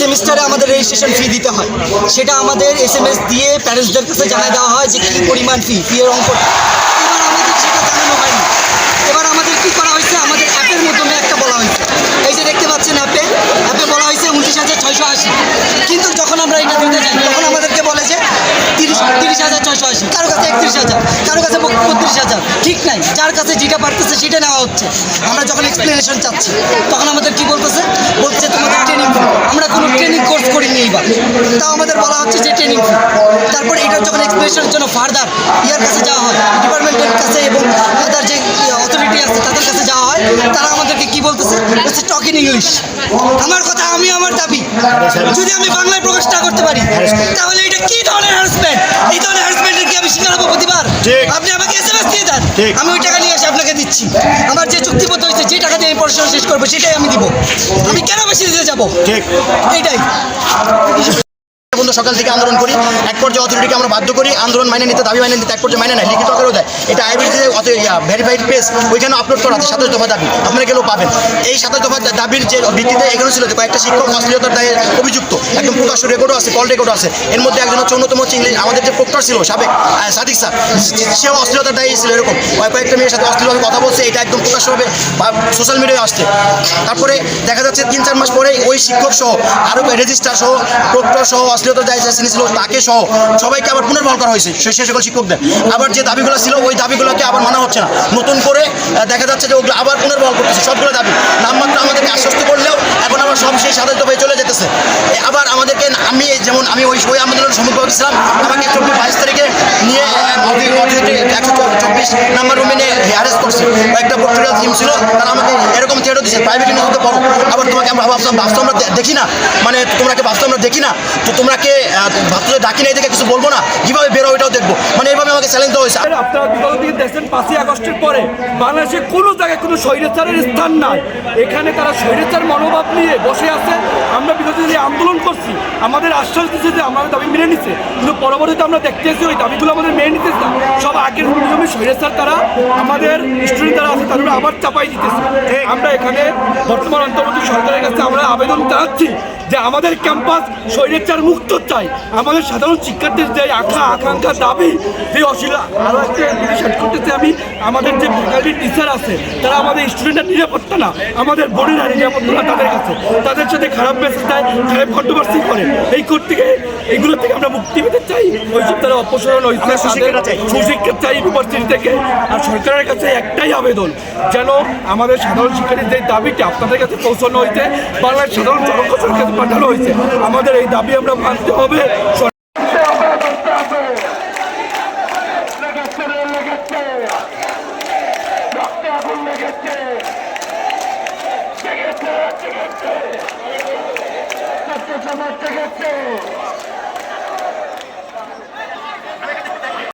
সেমিস্টারে আমাদের registration fee দিতে হয়। সেটা আমাদের এস এম এস দিয়ে প্যারেন্টসদের কাছে জানাই দেওয়া হয় যে কী পরিমাণ ফি ফি এর অঙ্ক। এবার আমাদের সেটা জানানো হয়নি। এবার আমাদের কি করা হয়েছে? আমাদের অ্যাপের মাধ্যমে একটা বলা হয়েছে। এই যে দেখতে পাচ্ছেন অ্যাপে অ্যাপে বলা হয়েছে উনত্রিশ হাজার ছয়শো আশি। কিন্তু যখন আমরা এটা দিতে যাই, তখন আমাদেরকে বলে যে তিরিশ তিরিশ হাজার ছয়শো আশি। কারও কাছে একত্রিশ হাজার, কারও কাছে বত্রিশ হাজার। ঠিক নাই। যার কাছে যেটা পারতেছে সেটা নেওয়া হচ্ছে। আমরা যখন এক্সপ্লেনেশন চাচ্ছি, তখন আমাদের কি বলতেছে? বলছে তোমাদের ট্রেনিং ট্রেনিং কোর্স করিনি এইবার। তাও আমাদের বলা হচ্ছে যে ট্রেনিং ফি তারপর এটা যখন এক্সপ্লেনেশনের জন্য ফার্দার ইয়ার কাছে যাওয়া হয়। ডিপার্টমেন্টের কাছে এবং আদার যে অথরিটি আছে তাদের কাছে যাওয়া হয়। তারা আমাদেরকে কি বলতেছে? বলছে টক ইন ইংলিশ আমার কথা আমি আমার দাবি। যদি আমি বাংলায় প্রকাশ না করতে পারি তাহলে এটা কি ধরনের হ্যারাসমেন্ট এই ধরনের হ্যারাসমেন্টের কি আমি হব প্রতিবার আপনি আমাকে এস এম এস দিয়ে দেন। আমি ওই টাকা নিয়ে এসে আপনাকে দিচ্ছি। আমার যে চুক্তিবদ্ধ হয়েছে যে টাকা দিয়ে আমি পড়াশোনা শেষ করব সেটাই আমি দিব। আমি কেন বেশি দিতে যাব? ঠিক। এইটাই। বন্ধু সকাল থেকে আন্দোলন করি, এক পর্যায়ে অথরিটিকে আমরা বাধ্য করি, আন্দোলন মাইনে নিতে, দাবি মাইনে নিতে, এক পর্যায়ে মাইনে নেয়, লিখিত আকারেও দেয়। এটা আইবির ভেরিফাইড পেজ ওইখানে আপলোড করা আছে, সাতাশ দফা দাবি, আপনারা গেলেও পাবেন। এই সাতাশ দফা দাবির যে ভিত্তিতে এখানে ছিল যে কয়েকটা শিক্ষক অশ্লীলতার দায়ে অভিযুক্ত, একদম প্রকাশ্য রেকর্ডও আছে কল রেকর্ডও আছে। এর মধ্যে একজন হচ্ছে অন্যতম হচ্ছে ইংলিশ, আমাদের যে প্রক্টর ছিল, সাবেক সাদিক স্যার সেও অশ্লীলতার দায়ী ছিল এরকম। কয়েক- কয়েকটা মেয়ের সাথে অশ্লীলভাবে কথা বলছে, এটা একদম প্রকাশ্যভাবে সোশ্যাল মিডিয়ায় আসছে। তারপরে দেখা যাচ্ছে তিন চার মাস পরে ওই শিক্ষক সহ আরও রেজিস্ট্রার সহ, প্রক্টর সহ, অশ্লীলতার দায়ী যে ছিল তাকে সহ সবাইকে আবার পুনর্বহাল করা হয়েছে। সে সকল শিক্ষকদের। আবার যে দাবিগুলো ছিল, ওই দাবিগুলোকে আবার মানা হচ্ছে না। নতুন করে দেখা যাচ্ছে যে ওগুলো আবার পুনর্বহাল করতেছে। সবগুলো দাবি। নামমাত্র আমাদেরকে আশ্বস্ত করলেও এখন আবার সব সেই সাধারণ দফায় চলে যেতেছে। আবার আমাদেরকে আমি যেমন আমি ওই ওই আন্দোলনের সম্মুখীন হয়েছিলাম আমাকে চব্বিশ বাইশ তারিখে নিয়ে একশো চব্বিশ নাম্বার রুমে নিয়ে অ্যারেস্ট করছে। একটা পোর্টোরিয়াল টিম ছিল, তারা আমাকে এরকম থিয়েটার দিচ্ছে প্রাইভেট ইউনিভার্সিটিতে পড়ো আবার তোমাকে আমরা ভাবতাম বাস্তব আমরা দেখি না। মানে তোমরাকে বাস্তব আমরা দেখি না? তো তোমরাকে ভাবতে ডাকি নাই দেখে কিছু বলব না? কীভাবে বেরো ওইটাও দেখব। মানে আমাকে চ্যালেঞ্জ দেওয়া হয়েছে। আপনারা বিগত দিন দেখছেন পাঁচই আগস্টের পরে বাংলাদেশে কোনো জায়গায় কোনো স্বৈরাচারের স্থান নাই। এখানে তারা স্বৈরাচার মনোভাব নিয়ে বসে আছে। আমরা বিগত দিনে আন্দোলন করছি। আমাদের আশ্বাস দিচ্ছে যে আমাদের দাবি মেনে নিচ্ছে। কিন্তু পরবর্তীতে আমরা দেখতেছি ওই দাবিগুলো আমাদের মেনে নিতেছে না সব আগের নিয়মে স্বৈরাচার তারা আমাদের স্টুডেন্ট যারা আছে তারা আবার চাপাই দিতেছে। আমরা এখানে বর্তমান অন্তর্বর্তী সরকারের কাছে আমরা আবেদন জানাচ্ছি যে আমাদের ক্যাম্পাস স্বৈরাচার মুক্ত চাই। আমাদের সাধারণ শিক্ষার্থীর যে আশা আকাঙ্ক্ষা দাবি যে অশীল আরও একটা add করতেছি আমি আমাদের যে ফ্যাকাল্টি টিচার আছে তারা আমাদের স্টুডেন্টের নিরাপত্তা না আমাদের বোর্ডের নিরাপত্তা না তাদের কাছে। তাদের সাথে খারাপ মেসেজ দেয় খারাপ কন্ট্রোভার্সি করে। এই কোর্ট থেকে এইগুলো থেকে আমরা মুক্তি পেতে চাই। ওইসব তারা অপসারণ হয়েছে চাই। সুশিক্ষা চাই ইউনিভার্সিটি থেকে। আর সরকারের কাছে একটাই আবেদন যেন আমাদের সাধারণ শিক্ষার্থীর যে দাবিটা আপনাদের কাছে পৌঁছানো হয়েছে। বাংলার সাধারণ জনগণের কাছে পাঠানো হয়েছে। আমাদের এই দাবি আমরা মানতে হবে। লেগেছে রে